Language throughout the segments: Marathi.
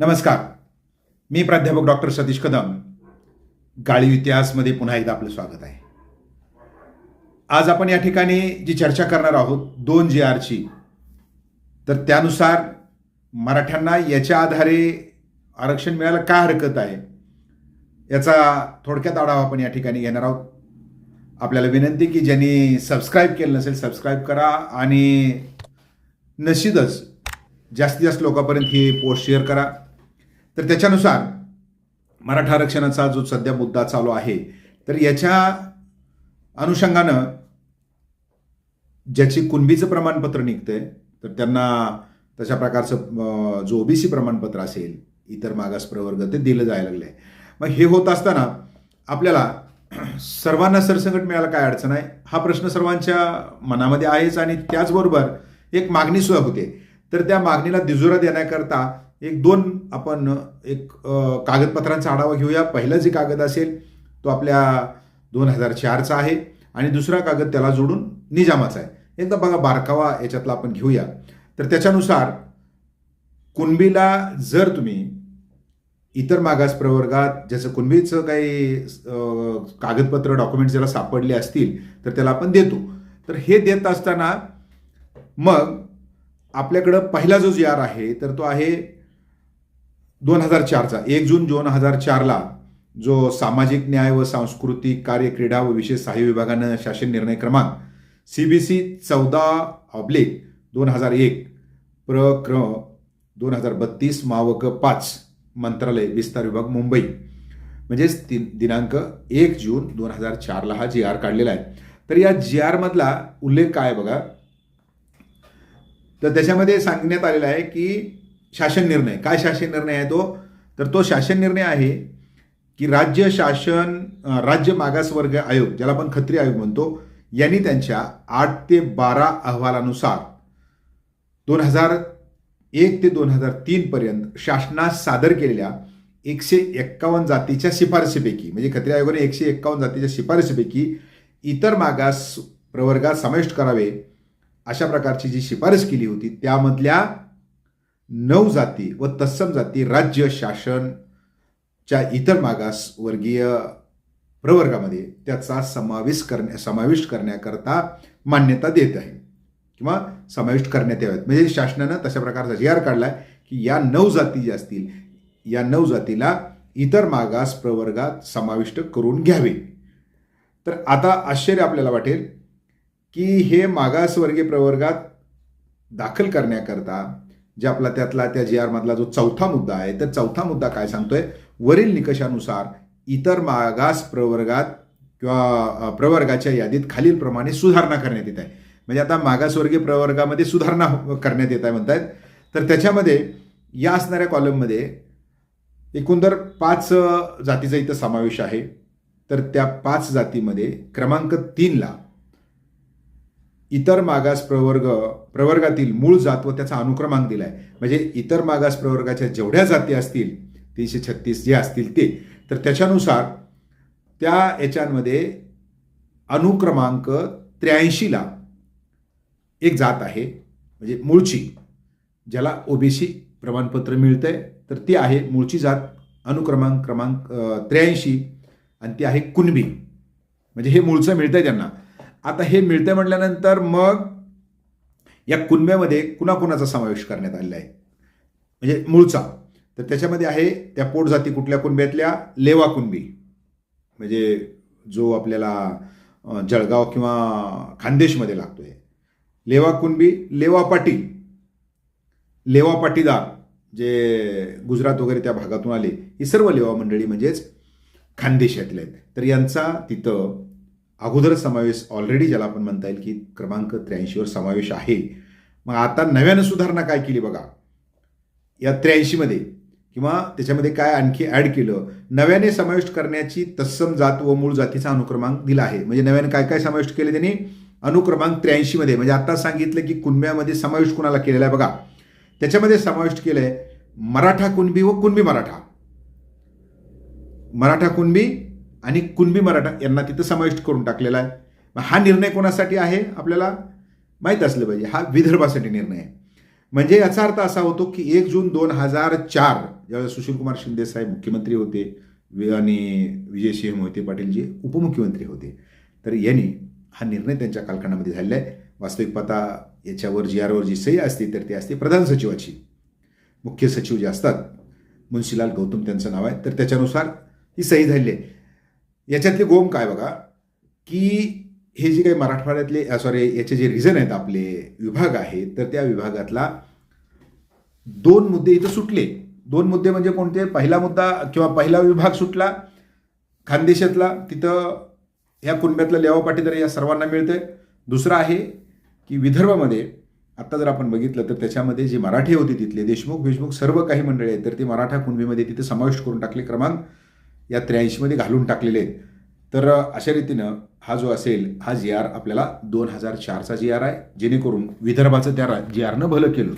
नमस्कार. मी प्राध्यापक डॉक्टर सतीश कदम. गाळीव इतिहासमध्ये पुन्हा एकदा आपलं स्वागत आहे. आज आपण या ठिकाणी जी चर्चा करणार आहोत दोन जी आरची तर त्यानुसार मराठ्यांना याच्या आधारे आरक्षण मिळायला काय हरकत आहे याचा थोडक्यात आढावा आपण या ठिकाणी घेणार आहोत. आपल्याला विनंती की ज्यांनी सबस्क्राईब केलं नसेल सबस्क्राईब करा आणि नशीदच जास्तीत जास्त लोकांपर्यंत ही पोस्ट शेअर करा. तर त्याच्यानुसार मराठा आरक्षणाचा जो सध्या मुद्दा चालू आहे तर याच्या अनुषंगानं ज्याची कुणबीचं प्रमाणपत्र निघतंय तर त्यांना तशा प्रकारचं जो ओबीसी प्रमाणपत्र असेल इतर मागास प्रवर्ग ते दिलं जायला लागलं आहे मग हे होत असताना आपल्याला सर्वांना सरसंकट मिळायला काय अडचण आहे? हा प्रश्न सर्वांच्या मनामध्ये आहेच आणि त्याचबरोबर एक मागणीसुद्धा होते. तर त्या मागणीला दिजोरा देण्याकरता एक दोन आपण एक कागदपत्रांचा आढावा घेऊया. पहिला जे कागद असेल तो आपल्या दोन हजार चारचा आहे. आणि दुसरा कागद त्याला जोडून निजामाचा आहे. एकदा बघा बारकावा याच्यातला आपण घेऊया. तर त्याच्यानुसार कुणबीला जर तुम्ही इतर मागास प्रवर्गात ज्याचं कुणबीचं काही कागदपत्र डॉक्युमेंट ज्याला सापडले असतील तर त्याला आपण देतो. तर हे देत असताना मग आपल्याकडं पहिला जो जी आर आहे तर तो आहे दोन हजार चारचा. एक जून दोन हजार चारला जो सामाजिक न्याय व सांस्कृतिक कार्य क्रीडा व विशेष सहाय्य विभागानं शासन निर्णय क्रमांक सी बी सी चौदा ऑब्लिक दोन हजार एक प्रक्र दोन हजार बत्तीस मावक पाच मंत्रालय विस्तार विभाग मुंबई. म्हणजेच ति दिनांक एक जून दोन हजार चारला हा जी आर काढलेला आहे. तर या जी आरमधला उल्लेख काय बघा? तर त्याच्यामध्ये सांगण्यात आलेलं आहे की शासन निर्णय. काय शासन निर्णय आहे तो? तर तो शासन निर्णय आहे की राज्य शासन राज्य मागासवर्ग आयोग ज्याला आपण खत्री आयोग म्हणतो यांनी त्यांच्या आठ ते बारा अहवालानुसार दोन हजार एक ते दोन हजार तीनपर्यंत शासनास सादर केलेल्या एकशे एक्कावन्न जातीच्या शिफारसीपैकी म्हणजे खत्री आयोगाने एकशे एक्कावन्न जातीच्या शिफारसीपैकी इतर मागास प्रवर्गात समाविष्ट करावे अशा प्रकारची जी शिफारस केली होती त्यामधल्या नऊ जाती व तत्सम जाती राज्य शासनच्या इतर मागास वर्गीय प्रवर्गामध्ये त्याचा समावेश करण्या समाविष्ट करण्याकरता मान्यता देत आहे. किंवा समाविष्ट करण्यात याव्यात. म्हणजे शासनानं तशा प्रकारचा जी आर आहे की या नऊ जाती ज्या असतील या नऊ जातीला इतर मागास प्रवर्गात समाविष्ट करून घ्यावे. तर आता आश्चर्य आपल्याला वाटेल की हे मागासवर्गीय प्रवर्गात दाखल करण्याकरता जे आपला त्यातला त्या जी आरमधला जो चौथा मुद्दा आहे तर चौथा मुद्दा काय सांगतोय? वरील निकषानुसार इतर मागास प्रवर्गात किंवा प्रवर्गाच्या यादीत खालीलप्रमाणे सुधारणा करण्यात येत आहे. म्हणजे आता मागासवर्गीय प्रवर्गामध्ये सुधारणा करण्यात येत आहे म्हणतायत. तर त्याच्यामध्ये या असणाऱ्या कॉलममध्ये एकंदर पाच जातीचा इथं समावेश आहे. तर त्या पाच जातीमध्ये क्रमांक तीनला इतर मागास प्रवर्ग प्रवर्गातील मूळ जात व त्याचा अनुक्रमांक आहे म्हणजे इतर मागास प्रवर्गाच्या जेवढ्या जाती असतील तीनशे छत्तीस जे असतील ते तर त्याच्यानुसार त्या याच्यांमध्ये अनुक्रमांक त्र्याऐंशीला एक जात आहे म्हणजे मूळची ज्याला ओबीसी प्रमाणपत्र मिळतंय. तर ती आहे मूळची जात अनुक्रमांक क्रमांक त्र्याऐंशी आणि ती आहे कुणबी. म्हणजे हे मूळचं मिळतंय त्यांना. आता हे मिळते म्हटल्यानंतर मग या कुणब्यामध्ये कुणाकुणाचा समावेश करण्यात आलेला आहे? म्हणजे मूळचा. तर त्याच्यामध्ये आहे त्या पोटजाती कुठल्या कुणब्यातल्या? लेवा कुणबी. म्हणजे जो आपल्याला जळगाव किंवा खानदेशमध्ये आहे लेवा कुणबी लेवा पाटील लेवा पाटीदार जे गुजरात वगैरे त्या भागातून आले ही सर्व लेवा मंडळी म्हणजेच खानदेशातले आहेत. तर यांचा तिथं अगोदर समावेश ऑलरेडी ज्याला आपण म्हणता येईल की क्रमांक त्र्याऐंशीवर समावेश आहे. मग आता नव्यानं सुधारणा काय केली बघा. या त्र्याऐंशीमध्ये किंवा त्याच्यामध्ये काय आणखी ॲड केलं? नव्याने समाविष्ट करण्याची तत्सम जात व मूळ जातीचा अनुक्रमांक दिला आहे. म्हणजे नव्याने काय काय समाविष्ट केले त्यांनी? अनुक्रमांक त्र्याऐंशीमध्ये. म्हणजे आता सांगितलं की कुणब्यामध्ये समाविष्ट कुणाला केलेला आहे बघा. त्याच्यामध्ये समाविष्ट केलं आहे मराठा कुणबी व कुणबी मराठा. मराठा कुणबी आणि कुणबी मराठा यांना तिथं समाविष्ट करून टाकलेला आहे. मग हा निर्णय कोणासाठी आहे आपल्याला माहीत असलं पाहिजे. हा विदर्भासाठी निर्णय आहे. म्हणजे याचा अर्थ असा होतो की एक जून दोन हजार चार ज्यावेळेस सुशीलकुमार शिंदे साहेब मुख्यमंत्री होते आणि आणि विजयसिंह मोहिते पाटीलजी उपमुख्यमंत्री होते तर यांनी हा निर्णय त्यांच्या कालखंडामध्ये झालेला आहे. वास्तविक पता याच्यावर जी आरवर जी सही असते तर ती असते प्रधान सचिवाची. मुख्य सचिव जे असतात मुन्शीलाल गौतम त्यांचं नाव आहे. तर त्याच्यानुसार ही सही झालेली आहे. याच्यातले गोम काय बघा? की हे जे काही मराठवाड्यातले सॉरी याचे जे रिझन आहेत आपले विभाग आहेत तर त्या विभागातला दोन मुद्दे इथं सुटले. दोन मुद्दे म्हणजे कोणते? पहिला मुद्दा किंवा पहिला विभाग सुटला खानदेशातला तिथं ह्या कुणब्यातलं लेवा पाटीदार या सर्वांना मिळतं दुसरं आहे की विदर्भामध्ये आत्ता जर आपण बघितलं तर त्याच्यामध्ये जे मराठी होते तिथले देशमुख देशमुख सर्व काही मंडळी आहेत तर ते मराठा कुणबीमध्ये तिथे समाविष्ट करून टाकले क्रमांक. या त्र्याऐंशीमध्ये घालून टाकलेले आहेत. तर अशा रीतीनं हा जो असेल हा जी आर आपल्याला दोन हजार चारचा जी आर आहे जेणेकरून विदर्भाचं त्या जी आरनं भलं केलं.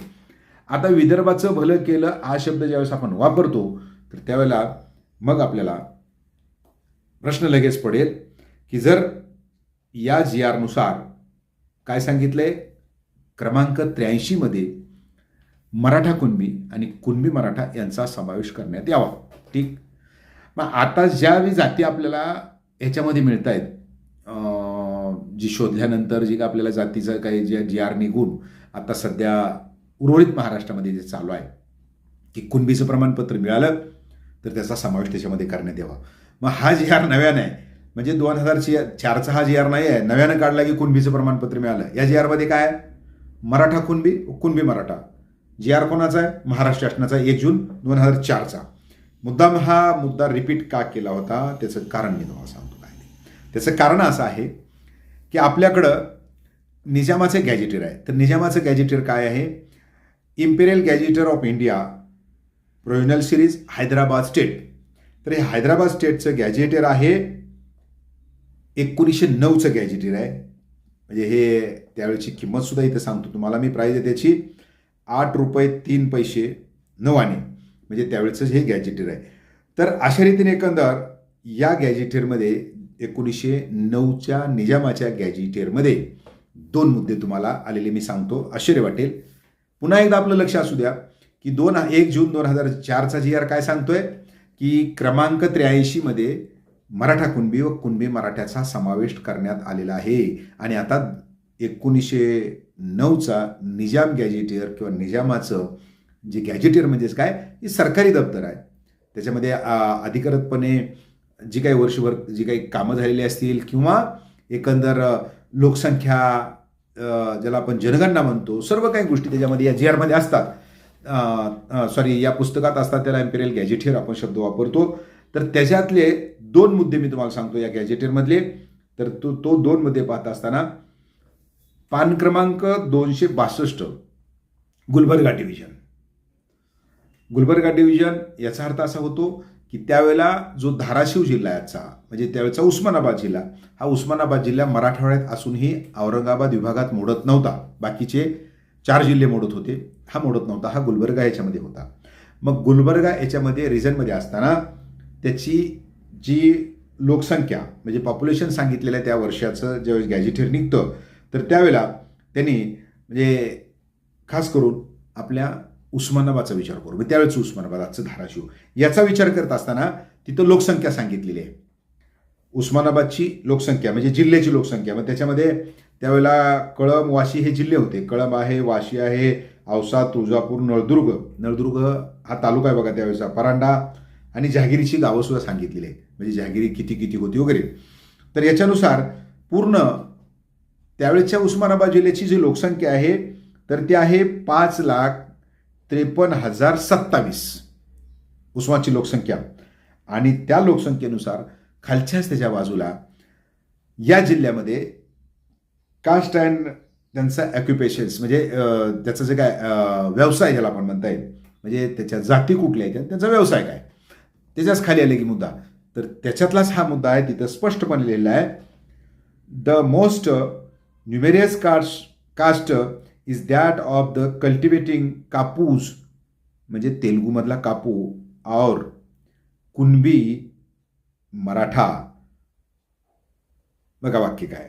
आता विदर्भाचं भलं केलं हा शब्द ज्यावेळेस आपण वापरतो तर त्यावेळेला मग आपल्याला प्रश्न लगेच पडेल की जर या जी आरनुसार काय सांगितलंय? क्रमांक त्र्याऐंशीमध्ये मराठा कुणबी आणि कुणबी मराठा यांचा समावेश करण्यात यावा. ठीक? मग आता ज्या बी जाती आपल्याला ह्याच्यामध्ये मिळत आहेत जी शोधल्यानंतर जी का आपल्याला जातीचं काही जे जी आर निघून आता सध्या उर्वरित महाराष्ट्रामध्ये जे चालू आहे की कुणबीचं प्रमाणपत्र मिळालं तर त्याचा समावेश त्याच्यामध्ये करण्यात यावा. मग हा जी आर नव्यानं आहे. म्हणजे दोन हजारची चारचा हा जी आर नाही आहे. नव्यानं काढला की कुणबीचं प्रमाणपत्र मिळालं. या जी आरमध्ये काय आहे? मराठा कुणबी कुणबी मराठा. जी आर कोणाचा आहे? महाराष्ट्र शासनाचा एक जून दोन हजार चारचा. मुद्दाम हा मुद्दा रिपीट का केला होता त्याचं कारण मी तुम्हाला सांगतो काय त्याचं कारण असं आहे की आपल्याकडं निजामाचे गॅजेटियर आहे तर निजामाचं गॅजेटियर काय आहे? Imperial gazetteer of India provisional series Hyderabad state तर हे हैदराबाद स्टेटचं गॅजेटियर आहे एकोणीसशे नऊचं गॅजेटियर आहे. म्हणजे हे त्यावेळेची किंमतसुद्धा इथं सांगतो तुम्हाला. मी प्राईज आहे त्याची आठ रुपये तीन पैसे नवाने म्हणजे त्यावेळेचं हे गॅजेटीर आहे. तर अशा रीतीने एकंदर या गॅजेटीरमध्ये एकोणीसशे नऊच्या निजामाच्या गॅजेटीरमध्ये दोन मुद्दे तुम्हाला आलेले मी सांगतो. आश्चर्य वाटेल. पुन्हा एकदा आपलं लक्ष असू द्या की दोन एक जून दोन हजार चारचा जी आर काय सांगतोय? की क्रमांक त्र्याऐंशीमध्ये मराठा कुणबी व कुणबी मराठ्याचा समावेश करण्यात आलेला आहे. आणि आता एकोणीसशे नऊचा निजाम गॅजेटियर किंवा निजामाचं जे गॅजेटियर म्हणजेच काय हे सरकारी दप्तर आहे. त्याच्यामध्ये अधिकारतपणे अधिकृतपणे जी काही वर्षभर जी काही कामं झालेली असतील किंवा एकंदर लोकसंख्या ज्याला आपण जनगणना म्हणतो सर्व काही गोष्टी त्याच्यामध्ये या जी आरमध्ये असतात. सॉरी या पुस्तकात असतात त्याला एम्पेरियल गॅजेटियर आपण शब्द वापरतो. तर त्याच्यातले दोन मुद्दे मी तुम्हाला सांगतो या गॅजेटियरमधले तर तो तो दोन मुद्दे पाहत असताना पान क्रमांक दोनशे बासष्ट गुलबर्गा डिव्हिजन गुलबर्गा डिव्हिजन याचा अर्थ असा होतो की त्यावेळेला जो धाराशिव जिल्हा याचा म्हणजे त्यावेळेचा उस्मानाबाद जिल्हा हा उस्मानाबाद जिल्हा मराठवाड्यात असूनही औरंगाबाद विभागात मोडत नव्हता. बाकीचे चार जिल्हे मोडत होते. हा मोडत नव्हता हा गुलबर्गा याच्यामध्ये होता. मग गुलबर्गा याच्यामध्ये रिजनमध्ये असताना त्याची जी लोकसंख्या म्हणजे पॉप्युलेशन सांगितलेलं आहे त्या वर्षाचं ज्यावेळेस गॅजेटर निघतं तर त्यावेळेला त्यांनी म्हणजे खास करून आपल्या उस्मानाबादचा विचार करू. मग त्यावेळेचं उस्मानाबाद आजचं धाराशिव. याचा विचार करत असताना तिथं लोकसंख्या सांगितलेली आहे. उस्मानाबादची लोकसंख्या म्हणजे जिल्ह्याची लोकसंख्या. मग त्याच्यामध्ये त्यावेळेला कळंब वाशी हे जिल्हे होते. कळंब आहे वाशी आहे औसा तुळजापूर नळदुर्ग. नळदुर्ग हा तालुका आहे बघा त्यावेळेचा. परांडा आणि जहागिरीची गावंसुद्धा सांगितलेली आहे म्हणजे जहागिरी किती किती होती वगैरे. तर याच्यानुसार पूर्ण त्यावेळेच्या उस्मानाबाद जिल्ह्याची जी लोकसंख्या आहे तर ती आहे पाच लाख त्रेपन्न हजार सत्तावीस. उस्माची लोकसंख्या. आणि त्या लोकसंख्येनुसार खालच्याच त्याच्या बाजूला या जिल्ह्यामध्ये कास्ट अँड त्यांचा ॲक्युपेशन्स म्हणजे त्याचं जे काय व्यवसाय ज्याला आपण म्हणता येईल म्हणजे त्याच्या जाती कुठल्या आहेत त्यांचा व्यवसाय काय? त्याच्याच खाली आले की मुद्दा. तर त्याच्यातलाच हा मुद्दा आहे तिथं स्पष्टपणे लिहिलेला आहे. The most numerous caste caste is that of the cultivating कापूस म्हणजे तेलुगूमधला कापू और कुणबी मराठा. बघा वाक्य काय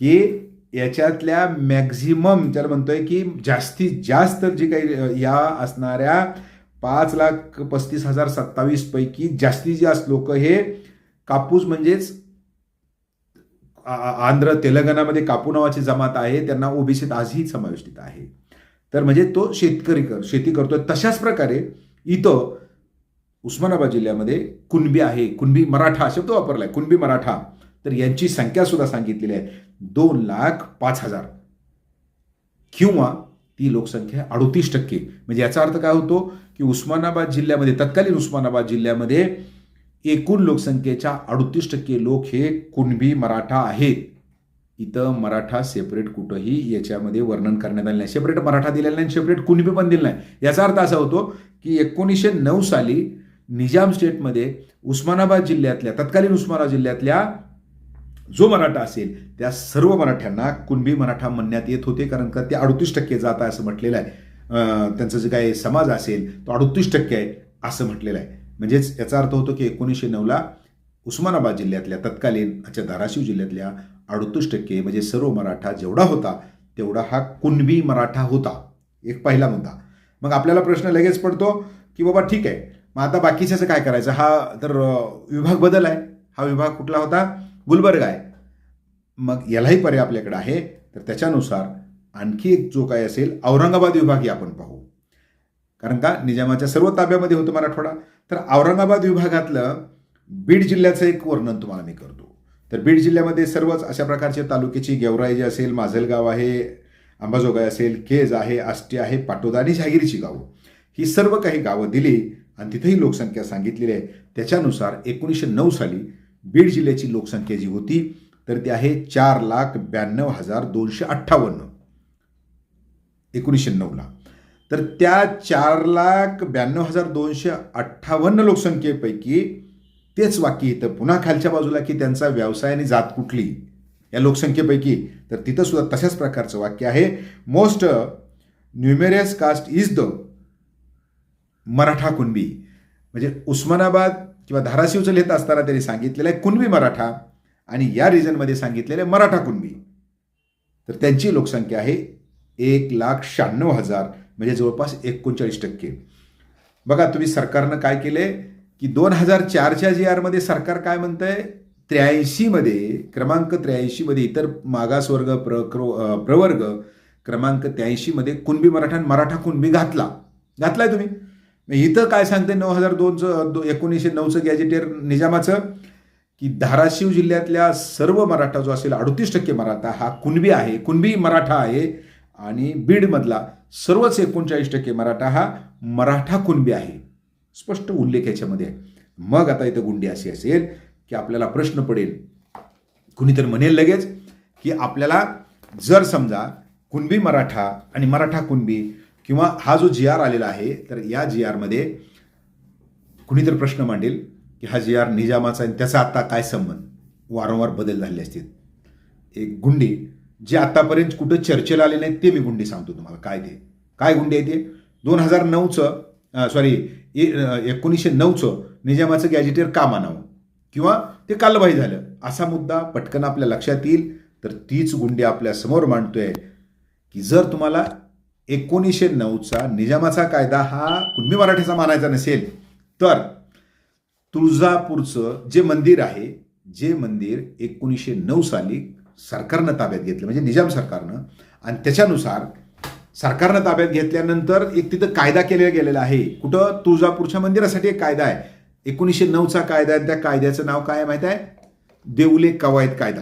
की याच्यातल्या मॅक्झिमम त्याला म्हणतोय की जास्तीत जास्त जे काही या असणाऱ्या पाच लाख पस्तीस हजार सत्तावीस पैकी जास्तीत जास्त लोक हे कापूस म्हणजेच आंध्र तेलंगणामध्ये कापू नावाची जमात आहे त्यांना ओबीसीत आजही समाविष्टित आहे. तर म्हणजे तो शेतकरी कर शेती करतोय. तशाच प्रकारे इथं उस्मानाबाद जिल्ह्यामध्ये कुणबी आहे कुणबी मराठा शब्द वापरलाय कुणबी मराठा. तर यांची संख्या सुद्धा सांगितलेली आहे. दोन लाख पाच हजार. किंवा ती लोकसंख्या अडोतीस टक्के. म्हणजे याचा अर्थ काय होतो? की उस्मानाबाद जिल्ह्यामध्ये तत्कालीन उस्मानाबाद जिल्ह्यामध्ये एकूण लोकसंख्येच्या अडतीस टक्के लोक हे कुणबी मराठा आहेत. इथं मराठा सेपरेट कुठंही याच्यामध्ये वर्णन करण्यात आलं नाही. सेपरेट मराठा दिलेला नाही सेपरेट कुणबी पण दिलं नाही. याचा अर्थ असा होतो की एकोणीसशे नऊ साली निजाम स्टेटमध्ये उस्मानाबाद जिल्ह्यातल्या तत्कालीन उस्मानाबाद जिल्ह्यातल्या जो मराठा असेल त्या सर्व मराठ्यांना कुणबी मराठा म्हणण्यात येत होते. कारण का ते अडतीस टक्के जात आहे असं म्हटलेलं आहे. त्यांचं जे काही समाज असेल तो अडतीस टक्के आहे असं म्हटलेलं आहे. म्हणजेच याचा अर्थ होतो की एकोणीसशे नऊला उस्मानाबाद जिल्ह्यातल्या तत्कालीन अच्छा धाराशिव जिल्ह्यातल्या अडतीस टक्के म्हणजे सर्व मराठा जेवढा होता तेवढा हा कुणबी मराठा होता. एक पहिला मुद्दा. मग आपल्याला प्रश्न लगेच पडतो की बाबा ठीक आहे मग आता बाकीच्याचं काय करायचं? हा तर विभाग बदल आहे. हा विभाग कुठला होता? गुलबर्ग आहे. मग यालाही पर्याय आपल्याकडे आहे. तर त्याच्यानुसार आणखी एक जो काय असेल औरंगाबाद विभागही आपण पाहू. कारण का? निजामाच्या सर्व ताब्यामध्ये होतो मराठवाडा. तर औरंगाबाद विभागातलं बीड जिल्ह्याचं एक वर्णन तुम्हाला मी करतो. तर बीड जिल्ह्यामध्ये सर्वच अशा प्रकारचे तालुक्याची गेवराई जे असेल माजलगाव आहे अंबाजोगाई असेल केज आहे आष्टी आहे पाटोदा आणि जहागिरीची गावं. ही सर्व काही गावं दिली आणि तिथेही लोकसंख्या सांगितलेली आहे. त्याच्यानुसार एकोणीसशे नऊ साली बीड जिल्ह्याची लोकसंख्या जी होती तर ती आहे चार लाख ब्याण्णव हजार दोनशे अठ्ठावन्न. एकोणीसशे नऊला. तर त्या चार लाख ब्याण्णव हजार दोनशे अठ्ठावन्न लोकसंख्येपैकी तेच वाक्य येतं पुन्हा खालच्या बाजूला की त्यांचा व्यवसाय आणि जात कुठली या लोकसंख्येपैकी. तर तिथं सुद्धा तशाच प्रकारचं वाक्य आहे. Most numerous caste is the Maratha Kunbi. म्हणजे उस्मानाबाद किंवा धाराशिवचं लिहित असताना त्यांनी सांगितलेलं आहे कुणबी मराठा आणि या रिजनमध्ये सांगितलेलं आहे मराठा कुणबी. तर त्यांची लोकसंख्या आहे एक लाख शहाण्णव हजार म्हणजे जवळपास एकोणचाळीस टक्के. बघा तुम्ही सरकारनं काय केले की दोन हजार चारच्या जी आरमध्ये सरकार काय म्हणतंय? त्र्याऐंशीमध्ये क्रमांक त्र्याऐंशीमध्ये इतर मागासवर्ग प्र प्रवर्ग क्रमांक त्र्याऐंशीमध्ये कुणबी मराठा मराठा कुणबी घातला. घातलाय तुम्ही. इथं काय सांगते नऊ हजार दोनचं दो एकोणीसशे नऊचं गॅजेटियर निजामाचं की धाराशिव जिल्ह्यातल्या सर्व मराठा जो असेल अडतीस टक्के मराठा हा कुणबी आहे. कुणबी मराठा आहे. आणि बीडमधला सर्वच एकोणचाळीस टक्के मराठा हा मराठा कुणबी आहे. स्पष्ट उल्लेख याच्यामध्ये मग आता इथं गुंडी अशी असेल की आपल्याला प्रश्न पडेल. कुणीतरी म्हणेल लगेच की आपल्याला जर समजा कुणबी मराठा आणि मराठा कुणबी किंवा हा जो जी आर आलेला आहे तर या जी आरमध्ये कुणीतरी प्रश्न मांडेल की हा जी आर निजामाचा आणि त्याचा आत्ता काय संबंध? वारंवार बदल झाले असतील. एक गुंडी जे आतापर्यंत कुठं चर्चेला आले नाहीत ते मी गुंडी सांगतो तुम्हाला. काय ते? काय गुंडी आहे ते? दोन हजार नऊचं सॉरी एकोणीसशे नऊचं निजामाचं गॅजेटर का मानावं? किंवा ते कालबाई झालं? असा मुद्दा पटकन आपल्या लक्षात येईल. तर तीच गुंडी आपल्यासमोर मांडतोय की जर तुम्हाला एकोणीसशे नऊचा निजामाचा कायदा हा कुणबी मराठीचा मानायचा नसेल तर तुळजापूरचं जे मंदिर आहे जे मंदिर एकोणीसशे नऊ साली सरकारनं ताब्यात घेतलं म्हणजे निजाम सरकारनं. आणि त्याच्यानुसार सरकारनं ताब्यात घेतल्यानंतर एक तिथं कायदा केला गेलेला आहे. कुठं? तुळजापूरच्या मंदिरासाठी एक कायदा आहे. एकोणीसशे नऊचा कायदा आहे. त्या कायद्याचं नाव काय आहे माहीत आहे? देऊले कवायत कायदा.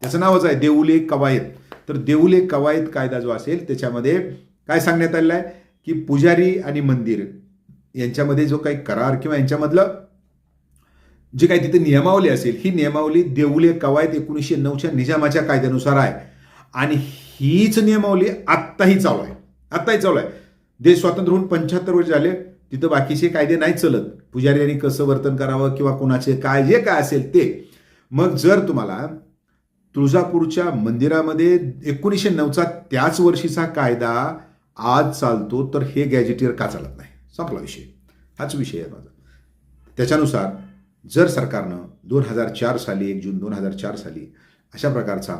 त्याचं नावच आहे देऊले कवायत. तर देऊले कवायत कायदा जो असेल त्याच्यामध्ये काय सांगण्यात आलेलं आहे? की पुजारी आणि मंदिर यांच्यामध्ये जो काही करार किंवा यांच्यामधलं जी काही तिथे नियमावली असेल ही नियमावली देऊले कवायत एकोणीसशे नऊच्या निजामाच्या कायद्यानुसार आहे. आणि हीच नियमावली आत्ताही चालू आहे. आत्ताही चालू आहे. देश स्वातंत्र्य होऊन पंच्याहत्तर वर्ष झाले तिथं बाकीचे कायदे नाही चलत. पुजारी यांनी कसं वर्तन करावं किंवा कोणाचे काय जे काय असेल ते. मग जर तुम्हाला तुळजापूरच्या मंदिरामध्ये एकोणीसशे नऊचा त्याच वर्षीचा कायदा आज चालतो तर हे गॅजेटियर का चालत नाही? संपला विषय. हाच विषय आहे माझा. त्याच्यानुसार जर सरकारनं दोन हजार चार साली एक जून दोन हजार चार साली अशा प्रकारचा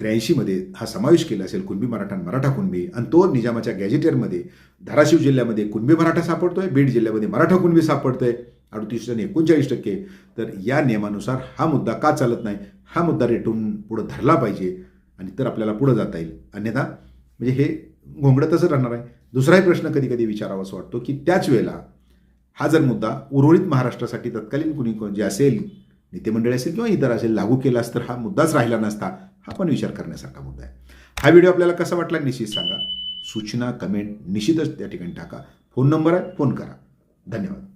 त्र्याऐंशीमध्ये हा समावेश केला असेल कुणबी मराठा मराठा कुणबी आणि तो निजामाच्या गॅजेटियरमध्ये धाराशिव जिल्ह्यामध्ये कुणबी मराठा सापडतोय बीड जिल्ह्यामध्ये मराठा कुणबी सापडतोय अडतीस आणि एकोणचाळीस टक्के. तर या नियमानुसार हा मुद्दा का चालत नाही? हा मुद्दा रेटून पुढं धरला पाहिजे आणि तर आपल्याला पुढं जाता येईल. अन्यथा म्हणजे हे घोंगडतच राहणार आहे. दुसराही प्रश्न कधी कधी विचारावासा वाटतो की त्याच वेळेला हा जर मुद्दा उर्वरित महाराष्ट्रासाठी तत्कालीन कुणी कोण जे असेल नेतेमंडळी असेल किंवा इतर असेल लागू केलास तर हा मुद्दाच राहिला नसता हा पण विचार करण्यासारखा मुद्दा आहे. हा व्हिडिओ आपल्याला कसा वाटला निश्चित सांगा. सूचना कमेंट निश्चितच त्या ठिकाणी टाका. फोन नंबर आहे फोन करा. धन्यवाद.